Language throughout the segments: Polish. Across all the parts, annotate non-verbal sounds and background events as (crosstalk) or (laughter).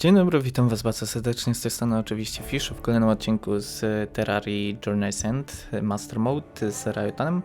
Dzień dobry, witam was bardzo serdecznie, z tej strony oczywiście Fish w kolejnym odcinku z Terrarii Journey's End Master Mode z Riotanem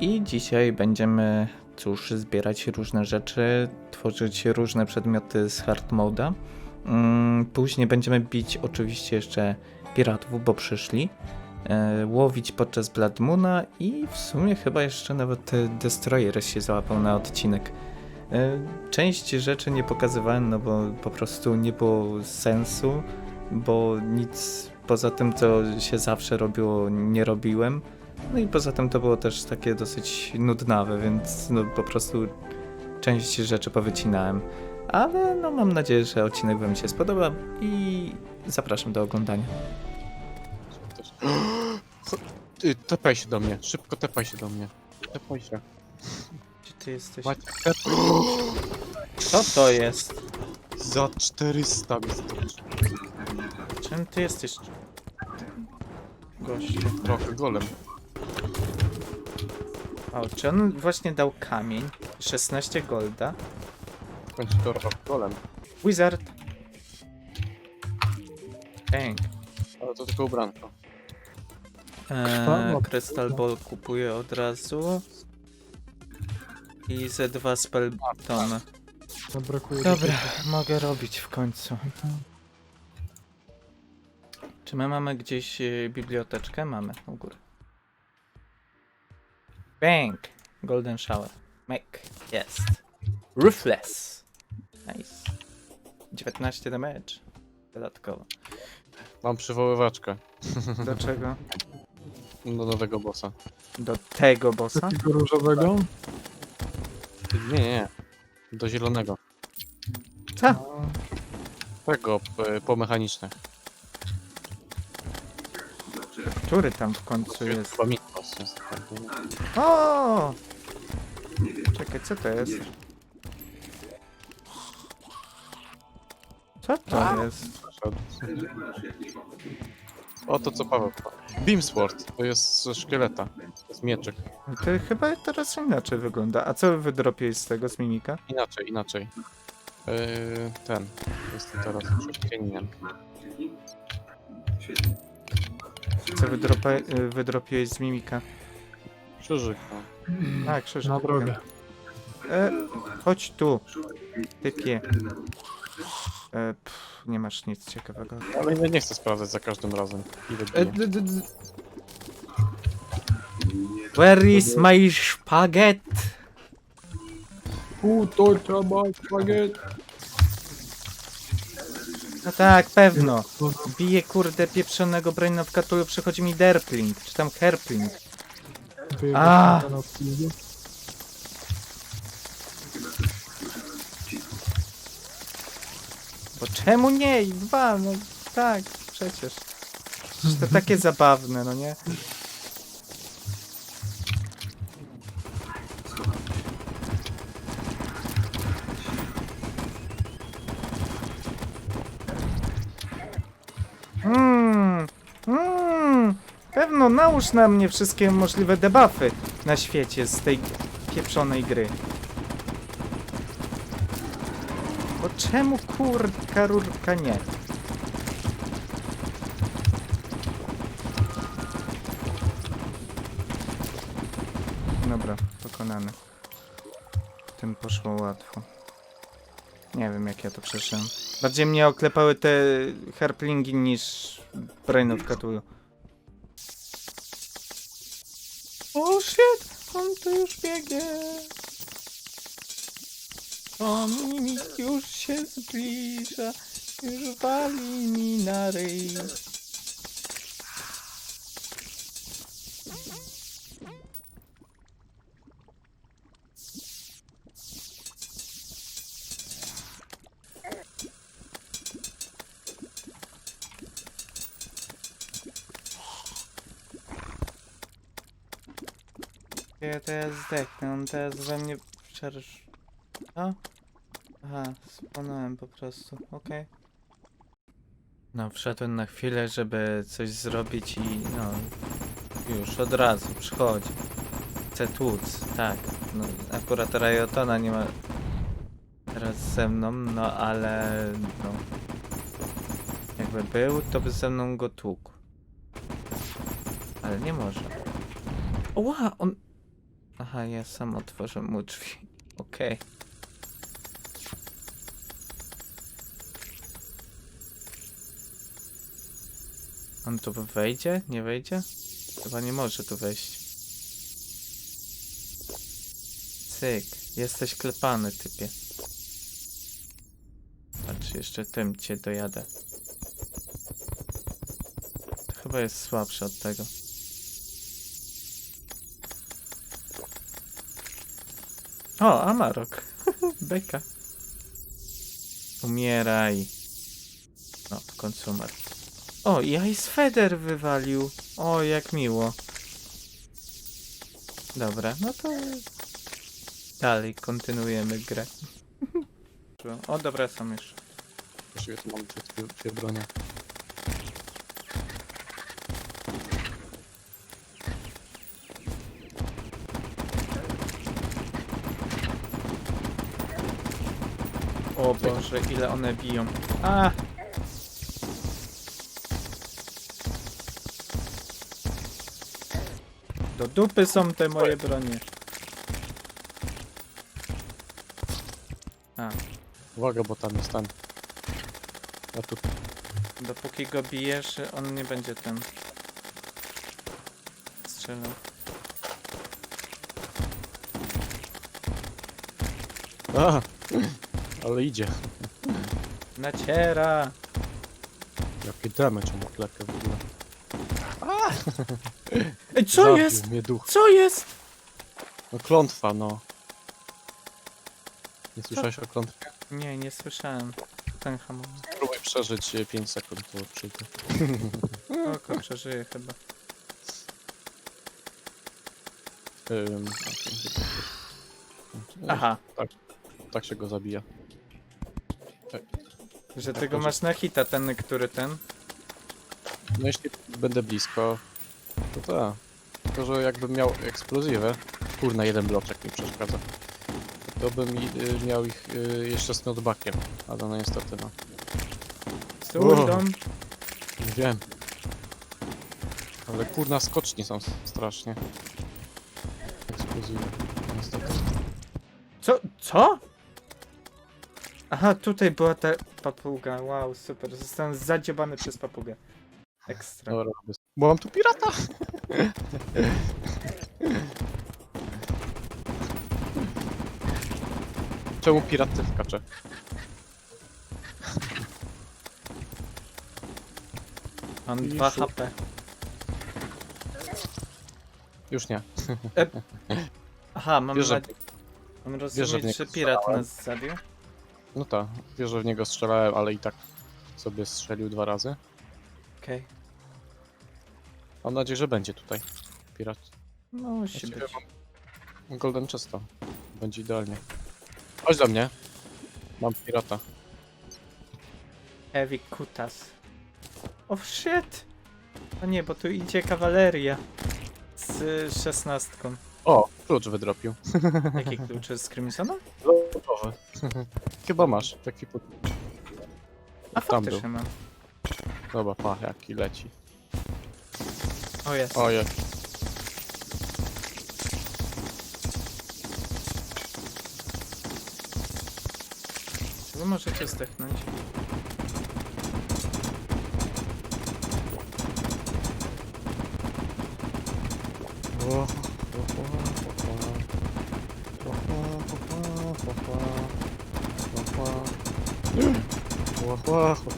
i dzisiaj będziemy, cóż, zbierać różne rzeczy, tworzyć różne przedmioty z hard mode'a. Mm, Później będziemy bić oczywiście jeszcze piratów, bo przyszli, e, łowić podczas Blood Moona i w sumie chyba jeszcze nawet e, Destroyer się załapał na odcinek. E, Część rzeczy nie pokazywałem, no bo po prostu nie było sensu, bo nic poza tym, co się zawsze robiło, nie robiłem. No i poza tym to było też takie dosyć nudnawe, więc no po prostu część rzeczy powycinałem. Ale no mam nadzieję, że odcinek wam się spodoba i zapraszam do oglądania. (gasps) Tepaj się do mnie, szybko tepaj się do mnie. Tepaj się. Ty jesteś? Co to jest? Za 400 mi. Czym ty jesteś? Gościu. Trochę golem. O, czy on właśnie dał kamień? 16 golda. Końcu dorwał golem. Wizard. Dang. Ale to tylko ubranko. Eee, Krwawo. Crystal Ball kupuję od razu. I ze dwa spelltony. No brakuje Dobra, mogę robić w końcu. Czy my mamy gdzieś e, biblioteczkę? Mamy, u góry. Bang! Golden Shower. Make. Jest. Ruthless. Nice. 19 damage. Dodatkowo. Mam przywoływaczkę (laughs) Do czego? do nowego bossa. Do tego bossa? Takiego różowego? Nie, nie, nie. Do zielonego. Co? Tego, p- po mechanicznych. Który tam w końcu jest? Chyba jest. O! Czekaj, co to jest? Co to jest? O to co Paweł. Beamsword, to jest ze szkieleta. To jest mieczek. To chyba teraz inaczej wygląda. A co wydropiłeś z tego, z mimika? Inaczej, inaczej. Yy, ten. Jest teraz chrześcijaninem. Co wydropa, wydropiłeś z mimika? Krzyżyk, no. A, krzyż. Na drogę. E, chodź tu, typie. E, pff, nie masz nic ciekawego. Ale ja nie chcę sprawdzać za każdym razem. Ile E, bije. d, d, d. Where is my spaghetti? U, to trzeba spaghetti. No tak, pewno. Bije kurde pieprzonego braina w katulu, przychodzi mi derpling, czy tam herpling. A. czemu nie? I dwa, no tak, przecież. To takie zabawne, no nie? Mmm, mmm, pewno nałóż na mnie wszystkie możliwe debuffy na świecie z tej pieprzonej gry. Bo czemu kurka rurka nie? Dobra, pokonany. Tym poszło łatwo. Nie wiem jak ja to przeszedłem. Bardziej mnie oklepały te herplingi niż Brain of Cthulhu. O shit! On tu już biegnie! O mimik już się zbliża, już wali mi na ryj. Ja teraz zdechnę, on teraz we mnie przerż... Co? Aha, spłonąłem po prostu, okej. No, wszedłem na chwilę, żeby coś zrobić i no... Już, od razu, przychodzi. Chcę tłuc, tak. No, akurat Riotona nie ma teraz ze mną, no ale... no... by był, to by ze mną go tłukł. Ale nie może. Ła, on... Aha, ja sam otworzę mu drzwi. Okej. On tu wejdzie? Nie wejdzie? Chyba nie może tu wejść. Cyk, jesteś klepany, typie. Patrz, jeszcze tym cię dojadę. To chyba jest słabszy od tego. O, Amarok. (laughs) Beka. Umieraj. No, umarł. O, i Ice Feather wywalił. O, jak miło. Dobra, no to dalej kontynuujemy grę. (laughs) O, dobra, są już. Właściwie tu mam dwie, dwie bronie. O Boże, ile one biją. A! Do dupy są te moje bronie. A, Uwaga, bo tam jest ten. Ja tu dopóki go bijesz, on nie będzie ten strzelał. A, (clears throat) ale idzie. Naciera! Jaki damage mu klepie w ogóle. (laughs) Ej, co Zabił jest? mnie duch. Co jest? No klątwa, no. Nie słyszałeś o klątwie? Nie, nie słyszałem. Ten hamon. Próbuj przeżyć 5 sekund, to przyjdę. (laughs) Oko przeżyje chyba. Ym, okej. Aha, Tak się go zabija. że Tak, ty go może- masz na hita, ten, który ten. No jeśli będę blisko, to tak. Tylko, że jakbym miał eksplozywę, kurna, jeden bloczek mi przeszkadza, to bym y, miał ich y, jeszcze z notebackiem, ale no niestety no. Stój, Wow. dom. Nie wiem. Ale kurna, skoczni są s- strasznie. Eksplozywy, niestety. Co? Co? Aha, tutaj była ta papuga. Wow, super. Zostałem zadziobany przez papugę. Ekstra. Dobra, bez- bo mam tu pirata! Czemu pirat ty wkacze? Mam I 2 szu- HP. Już nie. Aha, mam, Wiesz, że- na... mam że w rozumieć, niego że pirat nas zabił. No tak, wiesz, że w niego strzelałem, ale i tak sobie strzelił dwa razy. Okej. Mam nadzieję, że będzie tutaj pirat. No, musi Właściwie być. mam Golden Chesta. Będzie idealnie. Chodź do mnie. Mam pirata. Heavy kutas. O oh, shit! O nie, bo tu idzie kawaleria. Z szesnastką. O, klucz wydropił. (laughs) Jaki klucz z Crimsona? Gotowe. Chyba masz. Taki pod... A Tam faktycznie mam. Dobra, pa, jaki leci. O jest. O, je. Czy wy możecie zdechnąć?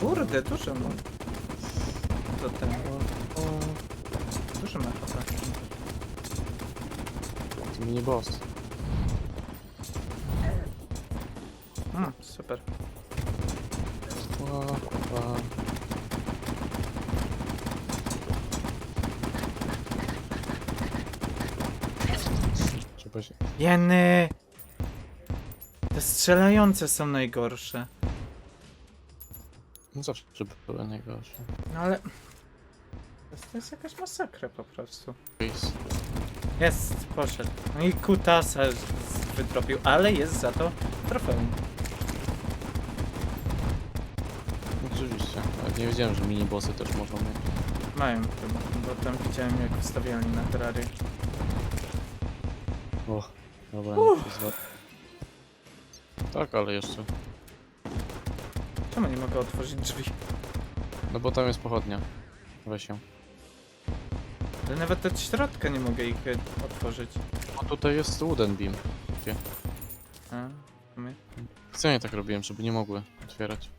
Kurde, dużo mam. To ten. Chyba. To mini boss. Mm, super. Trzeba się... Jeny! Te strzelające są najgorsze. No zawsze były najgorsze. No ale... To jest, to jest jakaś masakra po prostu. Jest, poszedł. No i kutasa z- wytropił, ale jest za to trofeum. Oczywiście. Ale nie wiedziałem, że mini bossy też można mieć. Mają chyba, bo tam widziałem jak wstawiali na Terrarię. O, dobra, nie. Tak, ale jeszcze. Czemu nie mogę otworzyć drzwi? No bo tam jest pochodnia. Weź ją. Ale nawet od środka nie mogę ich e, otworzyć. O, tutaj jest wooden beam. A, my. Specjalnie tak robiłem, żeby nie mogły otwierać.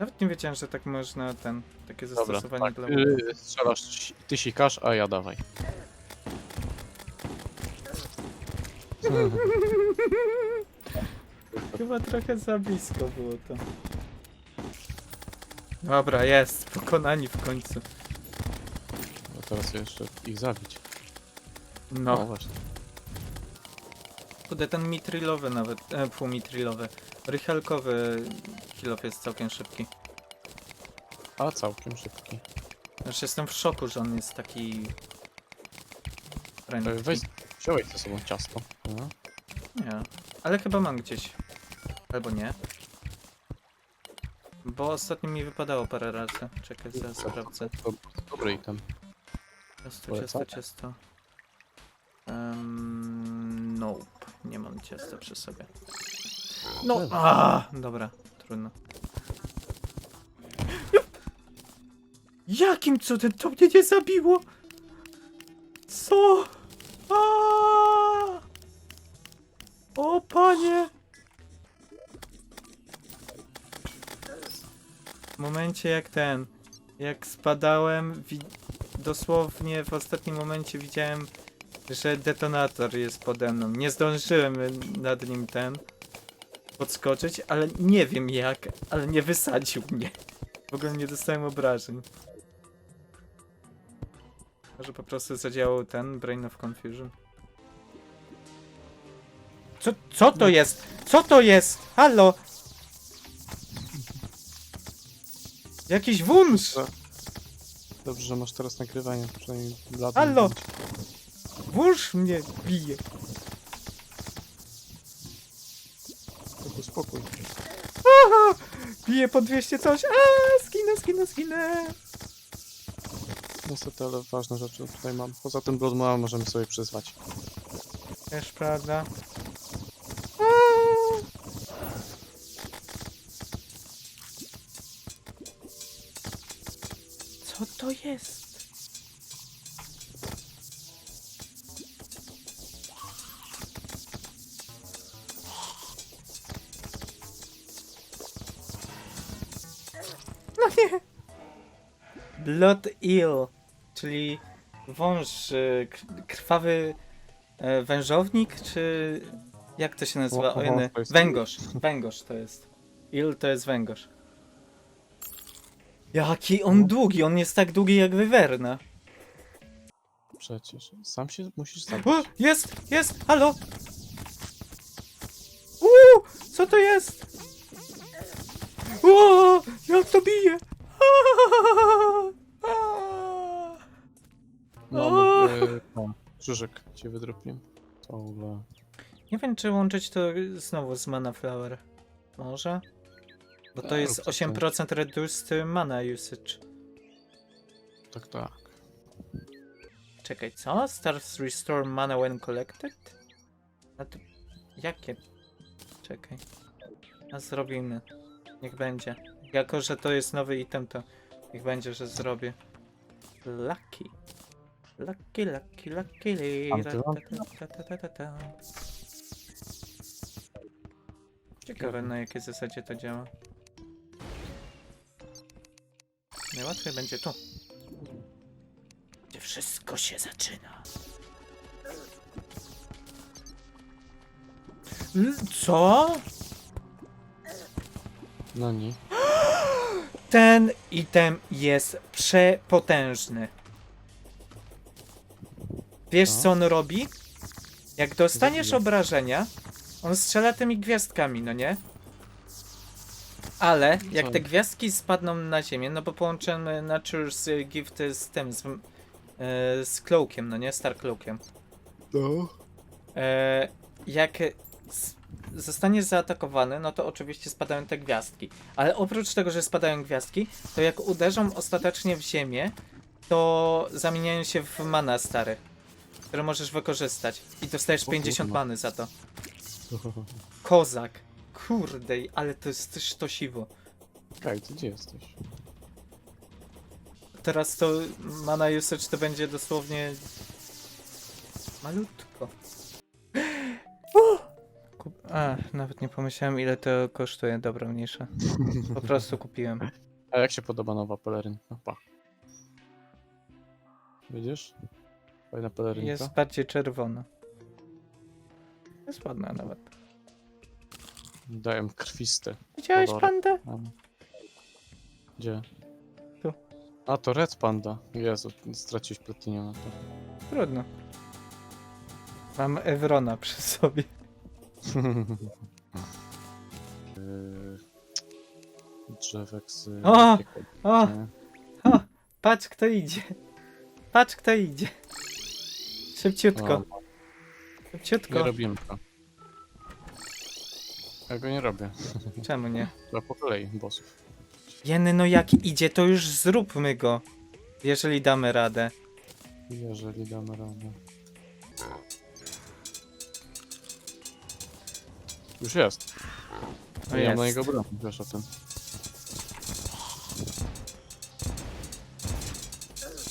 Nawet nie wiedziałem, że tak można ten, takie Dobra, zastosowanie tak. dla... Yy, strzelasz, ty sikasz, a ja dawaj. (laughs) Chyba trochę za blisko było to. Dobra, jest, pokonani w końcu. Teraz jeszcze ich zabić. No, No, właśnie. kurde, ten mitrilowy nawet, e, półmitrilowy, rychelkowy kilof jest całkiem szybki. A całkiem szybki. Znaczy jestem w szoku, że on jest taki... E, prędki. Weź, wziąłeś ze sobą ciasto. No. Nie, ale chyba mam gdzieś. Albo nie. Bo ostatnio mi wypadało parę razy. Czekaj, zaraz sprawdzę. To dobry item. Ciasto, ciasto, ciasto. Um, nope, nie mam ciasta przy sobie. No, a, dobra, trudno. Jakim cudem to mnie nie zabiło? Co? A! O panie! W momencie jak ten, jak spadałem, wi- dosłownie w ostatnim momencie widziałem, że detonator jest pode mną. Nie zdążyłem nad nim ten podskoczyć, ale nie wiem jak, ale nie wysadził mnie. W ogóle nie dostałem obrażeń. Może po prostu zadziałał ten Brain of Confusion. Co, co to jest? Co to jest? Halo? Jakiś wunsz! Dobrze, że masz teraz nagrywanie, przynajmniej blady. Halo! Wunsz mnie bije. Spokój, spokój. Aha! Bije po 200 coś. A, skinę, skinę, skinę. Niestety, ale ważne rzeczy tutaj mam. Poza tym Blood możemy sobie przyzwać. Też prawda. To jest? No nie. Blood Eel, czyli wąż, y, krwawy e, wężownik, czy jak to się nazywa? O, to jest- Węgorz, węgorz to jest. Eel to jest węgorz. Jaki on długi, on jest tak długi jak wywerna. Przecież. Sam się musisz zabić. O, jest, jest, halo! Uuu, co to jest? O, jak to bije? (laughs) Mam O! e, o, krzyżyk cię wydropiłem. To ogóle... Nie wiem, czy łączyć to znowu z Mana Flower. Może? Bo to jest rób co 8% reduced mana usage. Tak, tak. Czekaj, co? Stars restore mana when collected? A to... Jakie? Czekaj. A zrobimy. Niech będzie. Jako, że to jest nowy item, to niech będzie, że zrobię. Lucky. Lucky, lucky, lucky, li, ra, Antylompia? ta, ta, ta, ta, ta. Ciekawe na jakiej zasadzie to działa. Najłatwiej będzie tu. Gdzie wszystko się zaczyna. L- Co? No nie. (gasps) Ten item jest przepotężny. Wiesz Co? co on robi? Jak dostaniesz obrażenia, on strzela tymi gwiazdkami, no nie? Ale jak te gwiazdki spadną na ziemię, no bo połączymy Nature's Gift z tym, z, e, z Cloakiem, no nie? Star Cloakiem. No. E, jak s- zostaniesz zaatakowany, no to oczywiście spadają te gwiazdki. Ale oprócz tego, że spadają gwiazdki, to jak uderzą ostatecznie w ziemię, to zamieniają się w mana stary, które możesz wykorzystać. I dostajesz O 50 kurwa. many za to. (laughs) Kozak. Kurde, ale to jest też to siwo. Kaj, ty gdzie jesteś? Teraz to mana usage to będzie dosłownie malutko. (gasps) Kup- A, nawet nie pomyślałem ile to kosztuje. Dobra, mniejsza. Po prostu (laughs) kupiłem. A jak się podoba nowa pelerynka? Pa. Widzisz? Fajna pelerynka. Jest bardziej czerwona. Jest ładna nawet. Daję krwiste. Widziałeś Kolory. pandę? Mam. Gdzie? Tu. A, to Red Panda. Jezu, straciłeś platinium na to. Trudno. Mam Evrona przy sobie. Yy, (laughs) Drzewek z... O! O, nie? o, patrz kto idzie. Patrz kto idzie. Szybciutko, O, nie szybciutko. robimy to. Ja go nie robię. (laughs) Czemu nie? Chyba po kolei bossów. Jeny, no jak idzie, to już zróbmy go. Jeżeli damy radę. Jeżeli damy radę. Już jest. No ja mam na niego broń, wiesz o tym.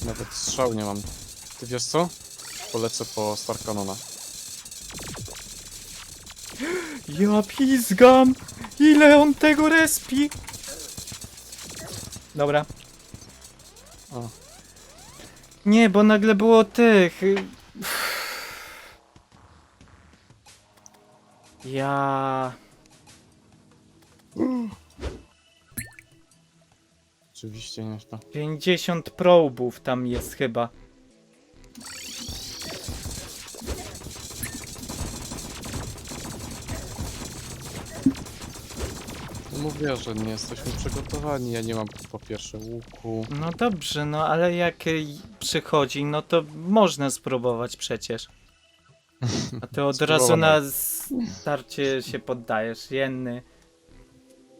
Nawet strzał nie mam. Ty wiesz co? Polecę po Star Ja pizgam! Ile on tego respi? Dobra. O. Nie, bo nagle było tych. y, Ja. Oczywiście nie to. 50 probów tam jest chyba. Mówię, że nie jesteśmy przygotowani. Ja nie mam po pierwsze łuku. No dobrze, no ale jak y, przychodzi, no to można spróbować przecież. A ty od (laughs) razu na starcie się poddajesz, jenny.